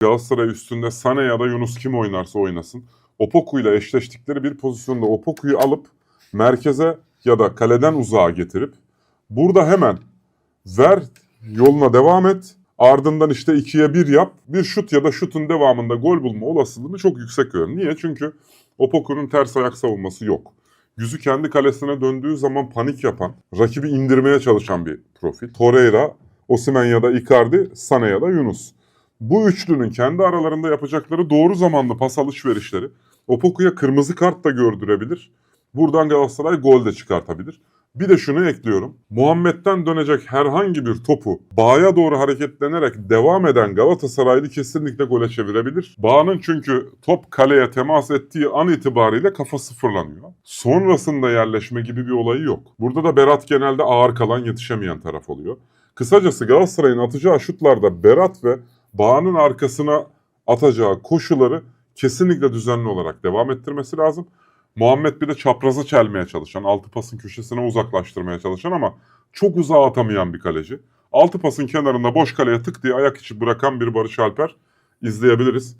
Galatasaray üstünde Sane ya da Yunus kim oynarsa oynasın. Opoku ile eşleştikleri bir pozisyonda Opoku'yu alıp merkeze ya da kaleden uzağa getirip burada hemen ver yoluna devam et. Ardından işte ikiye bir yap. Bir şut ya da şutun devamında gol bulma olasılığını çok yüksek görüyorum. Niye? Çünkü Opoku'nun ters ayak savunması yok. Yüzü kendi kalesine döndüğü zaman panik yapan, rakibi indirmeye çalışan bir profil. Torreira, Osimhen ya da Icardi, Sane ya da Yunus. Bu üçlünün kendi aralarında yapacakları doğru zamanlı pas alışverişleri Opoku'ya kırmızı kart da gördürebilir. Buradan Galatasaray gol de çıkartabilir. Bir de şunu ekliyorum. Muhammed'den dönecek herhangi bir topu bağa doğru hareketlenerek devam eden Galatasaraylı kesinlikle gole çevirebilir. Bağ'ın çünkü top kaleye temas ettiği an itibariyle kafa sıfırlanıyor. Sonrasında yerleşme gibi bir olayı yok. Burada da Berat genelde ağır kalan yetişemeyen taraf oluyor. Kısacası Galatasaray'ın atacağı şutlarda Berat ve Bağ'ın arkasına atacağı koşuları kesinlikle düzenli olarak devam ettirmesi lazım. Muhammed bir de çapraza çelmeye çalışan, altı pasın köşesine uzaklaştırmaya çalışan ama çok uzağa atamayan bir kaleci. Altı pasın kenarında boş kaleye tık diye ayak içi bırakan bir Barış Alper izleyebiliriz.